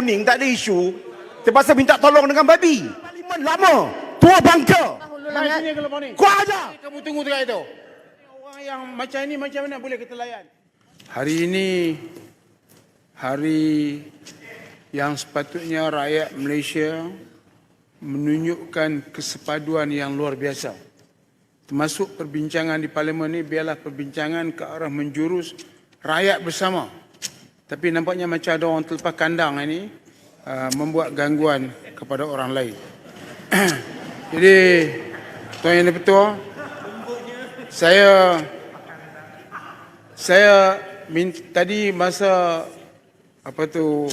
kuning tak ada isu. Terpaksa minta tolong dengan babi. Parlimen lama. Tua bangka. Sini kalau. Kau aja. Kamu tunggu dekat itu. Orang yang macam ini macam mana boleh kita layan? Hari ini hari yang sepatutnya rakyat Malaysia menunjukkan kesepaduan yang luar biasa. Termasuk perbincangan di parlimen ini biarlah perbincangan ke arah menjurus rakyat bersama. Tapi nampaknya macam ada orang terlepas kandang ini uh, membuat gangguan kepada orang lain. Jadi Tuan Yang Di-Pertua saya saya min, tadi masa apa tu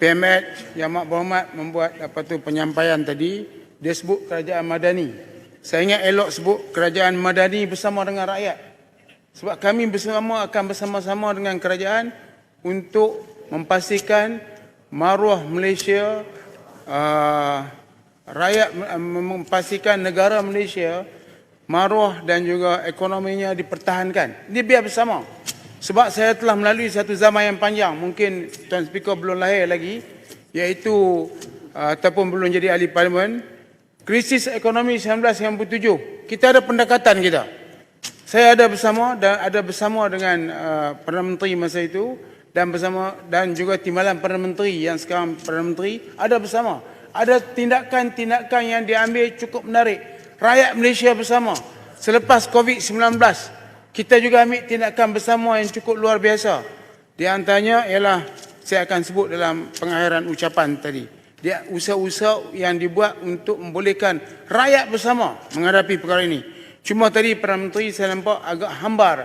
PMH Yang Mak Berhormat membuat apa tu penyampaian tadi dia sebut kerajaan madani. Saya ingat elok sebut kerajaan madani bersama dengan rakyat. Sebab kami bersama akan bersama-sama dengan kerajaan untuk memastikan maruah Malaysia uh, rakyat uh, memastikan negara Malaysia maruah dan juga ekonominya dipertahankan. Ini biar bersama. Sebab saya telah melalui satu zaman yang panjang, mungkin Tuan Speaker belum lahir lagi, iaitu uh, ataupun belum jadi ahli parlimen, krisis ekonomi 1997. Kita ada pendekatan kita. Saya ada bersama dan ada bersama dengan uh, Perdana Menteri masa itu dan bersama dan juga timbalan Perdana Menteri yang sekarang Perdana Menteri ada bersama. Ada tindakan-tindakan yang diambil cukup menarik. Rakyat Malaysia bersama. Selepas COVID-19, kita juga ambil tindakan bersama yang cukup luar biasa. Di antaranya ialah saya akan sebut dalam pengakhiran ucapan tadi. Dia usaha-usaha yang dibuat untuk membolehkan rakyat bersama menghadapi perkara ini. Cuma tadi Perdana Menteri saya nampak agak hambar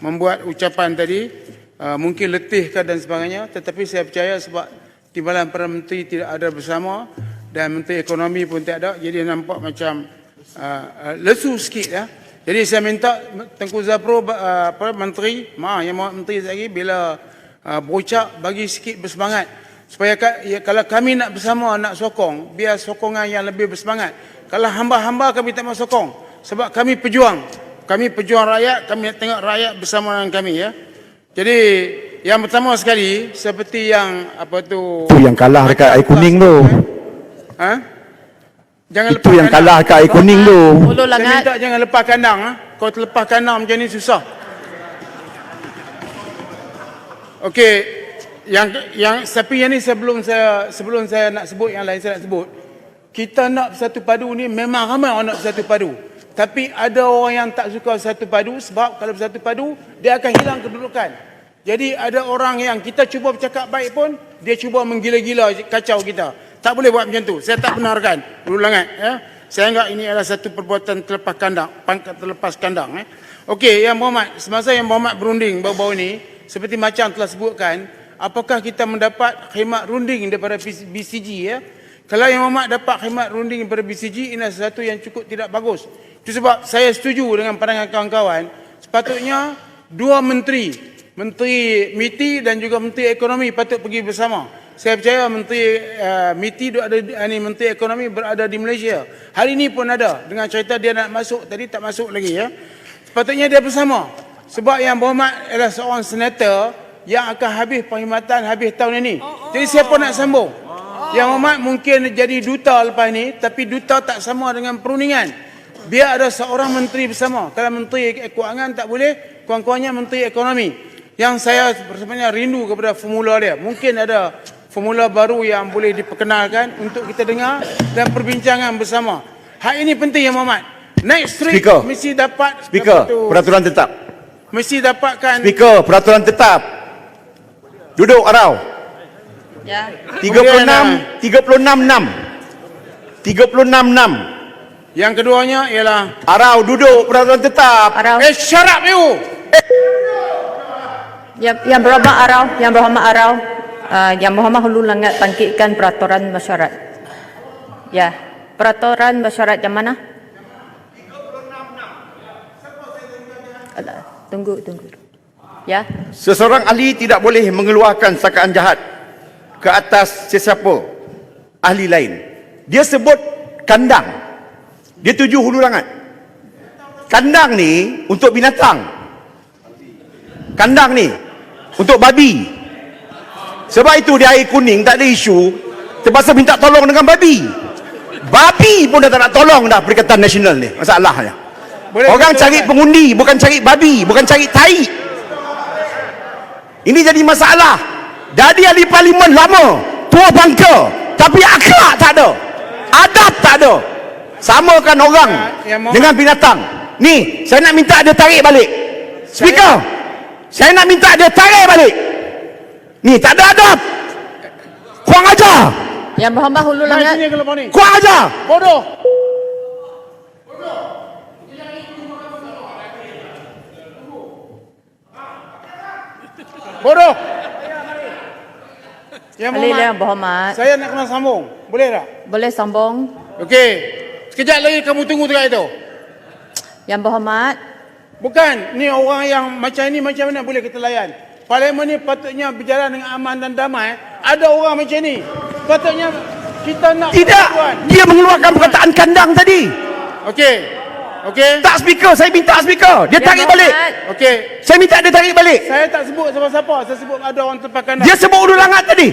membuat ucapan tadi. Uh, mungkin letihkah dan sebagainya. Tetapi saya percaya sebab timbalan Perdana Menteri tidak ada bersama dan Menteri Ekonomi pun tidak ada. Jadi nampak macam uh, lesu sikit ya. Jadi saya minta Tengku Zapro uh, menteri, maaf yang maaf menteri lagi bila uh, berucap bagi sikit bersemangat supaya ya, kalau kami nak bersama nak sokong biar sokongan yang lebih bersemangat. Kalau hamba-hamba kami tak mau sokong sebab kami pejuang. Kami pejuang rakyat, kami nak tengok rakyat bersama dengan kami ya. Jadi yang pertama sekali seperti yang apa tu Itu yang kalah dekat air kuning tu. Ha? Jangan Itu yang kandang. kalah dekat air kuning tu. Ulu Saya langat. minta jangan lepas kandang. Ha? Kau terlepas kandang macam ni susah. Okey, yang yang tapi yang ni sebelum saya sebelum saya nak sebut yang lain saya nak sebut. Kita nak bersatu padu ni memang ramai orang nak bersatu padu. Tapi ada orang yang tak suka bersatu padu sebab kalau bersatu padu dia akan hilang kedudukan. Jadi ada orang yang kita cuba bercakap baik pun dia cuba menggila-gila kacau kita. Tak boleh buat macam tu. Saya tak benarkan. Ulangan ya. Saya anggap ini adalah satu perbuatan terlepas kandang, pangkat terlepas kandang eh. Okey, yang Muhammad, semasa yang Muhammad berunding baru-baru ini, seperti macam telah sebutkan, apakah kita mendapat khidmat runding daripada BCG ya? Kalau yang Muhammad dapat khidmat runding daripada BCG, ini sesuatu yang cukup tidak bagus. Itu sebab saya setuju dengan pandangan kawan-kawan, sepatutnya dua menteri, Menteri MITI dan juga Menteri Ekonomi patut pergi bersama. Saya percaya Menteri uh, MITI ada ini Menteri Ekonomi berada di Malaysia. Hari ini pun ada dengan cerita dia nak masuk tadi tak masuk lagi ya. Sepatutnya dia bersama. Sebab yang Muhammad adalah seorang senator yang akan habis perkhidmatan habis tahun ini. Jadi siapa nak sambung? Yang Muhammad mungkin jadi duta lepas ni tapi duta tak sama dengan perundingan. Biar ada seorang menteri bersama. Kalau menteri keuangan tak boleh, kawan-kawannya menteri ekonomi. Yang saya sebenarnya rindu kepada formula dia. Mungkin ada formula baru yang boleh diperkenalkan untuk kita dengar dan perbincangan bersama. Hal ini penting ya Muhammad. Next street Speaker. mesti dapat Speaker, apa tu, peraturan tetap. mesti dapatkan Speaker, peraturan tetap. Duduk arau. Ya. 36 36 6. 36 6. yang keduanya ialah Arau duduk peraturan tetap. Arau. eh syarap you. Yang, yang berhormat Arau, yang berhormat Arau, uh, yang berhormat Hulu Langat bangkitkan peraturan mesyuarat. Ya, peraturan mesyuarat yang mana? Alah, Tunggu, tunggu. Ya, Seseorang ahli tidak boleh mengeluarkan sakaan jahat ke atas sesiapa ahli lain. Dia sebut kandang. Dia tuju hulu langat. Kandang ni untuk binatang. Kandang ni untuk babi. Sebab itu di air kuning tak ada isu terpaksa minta tolong dengan babi. Babi pun dah tak nak tolong dah Perikatan Nasional ni. Masalahnya. Boleh Orang cari kan? pengundi bukan cari babi, bukan cari tai. Ini jadi masalah. Jadi ahli parlimen lama, tua bangka, tapi akhlak tak ada. Adab tak ada. Samakan orang Ya, dengan binatang. Ni, saya nak minta dia tarik balik. Speaker, saya nak minta dia tarik balik. Ni, tak ada adab. Kurang ajar. Yang Berhormat Hulu Langat. ni. Kurang ajar. Bodoh. Bodoh. Yang Ahli Muhammad, Yang Berhormat. saya nak kena sambung. Boleh tak? Boleh sambung. Okey. Sekejap lagi kamu tunggu dekat itu. Yang Berhormat. Bukan, ni orang yang macam ni macam mana boleh kita layan? Parlimen ni patutnya berjalan dengan aman dan damai. Ada orang macam ni. Patutnya kita nak Tidak. Dia mengeluarkan perkataan kandang tadi. Okey. Okey. Tak speaker, saya minta speaker. Dia Yang tarik balik. Okey. Saya minta dia tarik balik. Saya tak sebut siapa-siapa. Saya sebut ada orang tempat kandang. Dia sebut ulu langat tadi.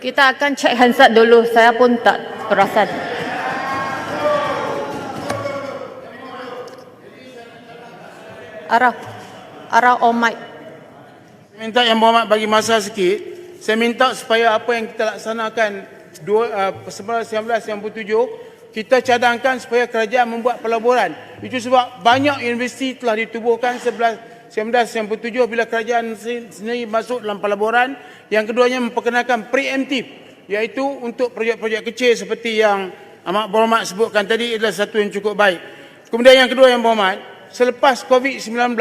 Kita akan cek handset dulu. Saya pun tak perasan. Arah. Arah on mic. minta yang berhormat bagi masa sikit. Saya minta supaya apa yang kita laksanakan dua, uh, 1997 kita cadangkan supaya kerajaan membuat pelaburan. Itu sebab banyak universiti telah ditubuhkan 11 1997 bila kerajaan sen- sendiri masuk dalam pelaburan. Yang keduanya memperkenalkan preemptif iaitu untuk projek-projek kecil seperti yang Amat Berhormat sebutkan tadi adalah satu yang cukup baik. Kemudian yang kedua yang berhormat, selepas COVID-19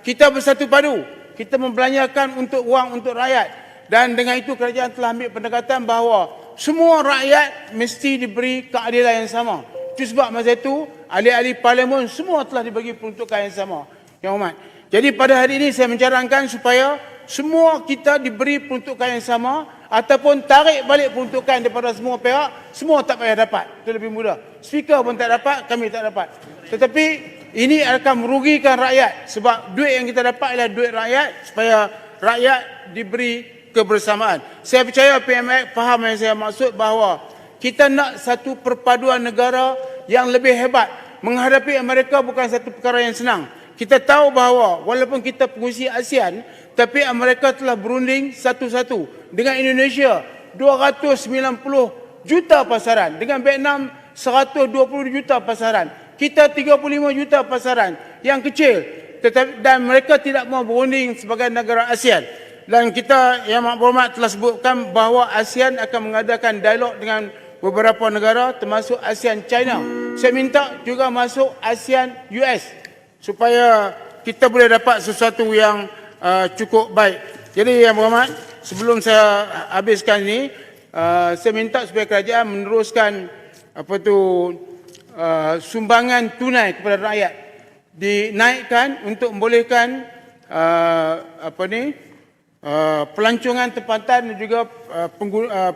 kita bersatu padu. Kita membelanjakan untuk wang untuk rakyat dan dengan itu kerajaan telah ambil pendekatan bahawa semua rakyat mesti diberi keadilan yang sama. Itu sebab masa itu ahli-ahli parlimen semua telah dibagi peruntukan yang sama. Yang hormat. Jadi pada hari ini saya mencarangkan supaya semua kita diberi peruntukan yang sama ataupun tarik balik peruntukan daripada semua pihak, semua tak payah dapat. Itu lebih mudah. Speaker pun tak dapat, kami tak dapat. Tetapi ini akan merugikan rakyat sebab duit yang kita dapat adalah duit rakyat supaya rakyat diberi kebersamaan. Saya percaya PMX faham yang saya maksud bahawa kita nak satu perpaduan negara yang lebih hebat. Menghadapi Amerika bukan satu perkara yang senang. Kita tahu bahawa walaupun kita pengusi ASEAN, tapi Amerika telah berunding satu-satu. Dengan Indonesia, 290 juta pasaran. Dengan Vietnam, 120 juta pasaran. Kita 35 juta pasaran. Yang kecil. Tetapi, dan mereka tidak mau berunding sebagai negara ASEAN. Dan kita yang Mak Berhormat telah sebutkan bahawa ASEAN akan mengadakan dialog dengan beberapa negara termasuk ASEAN China. Saya minta juga masuk ASEAN US supaya kita boleh dapat sesuatu yang uh, cukup baik. Jadi yang berhormat, sebelum saya habiskan ini, uh, saya minta supaya kerajaan meneruskan apa tu uh, sumbangan tunai kepada rakyat dinaikkan untuk membolehkan uh, apa ni uh, pelancongan tempatan dan juga uh, penggu, uh,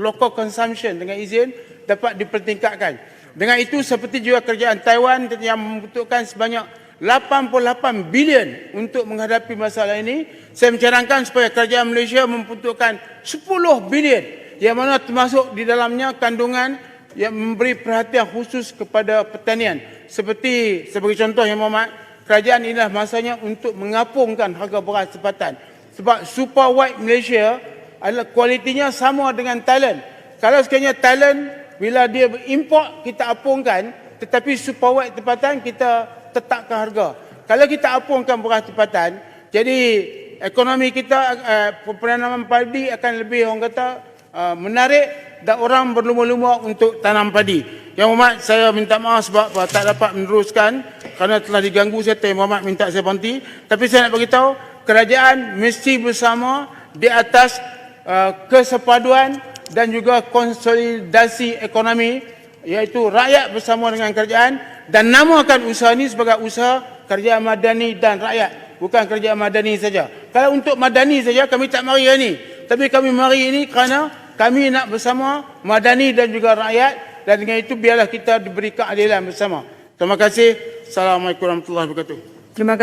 local consumption dengan izin dapat dipertingkatkan. Dengan itu seperti juga kerajaan Taiwan yang membutuhkan sebanyak 88 bilion untuk menghadapi masalah ini, saya mencarangkan supaya kerajaan Malaysia membutuhkan 10 bilion yang mana termasuk di dalamnya kandungan yang memberi perhatian khusus kepada pertanian. Seperti sebagai contoh yang Muhammad, kerajaan inilah masanya untuk mengapungkan harga beras tempatan. Sebab super white Malaysia adalah kualitinya sama dengan Thailand. Kalau sekiranya Thailand bila dia import kita apungkan tetapi super white tempatan kita tetapkan harga. Kalau kita apungkan beras tempatan, jadi ekonomi kita uh, penanaman padi akan lebih orang kata uh, menarik dan orang berlumba-lumba untuk tanam padi. Yang Muhammad saya minta maaf sebab tak dapat meneruskan kerana telah diganggu saya Muhammad minta saya berhenti. Tapi saya nak beritahu kerajaan mesti bersama di atas uh, kesepaduan dan juga konsolidasi ekonomi iaitu rakyat bersama dengan kerajaan dan namakan usaha ini sebagai usaha kerajaan madani dan rakyat bukan kerajaan madani saja. Kalau untuk madani saja kami tak mari ini. Tapi kami mari ini kerana kami nak bersama madani dan juga rakyat dan dengan itu biarlah kita diberi keadilan bersama. Terima kasih. Assalamualaikum warahmatullahi wabarakatuh. Terima kasih.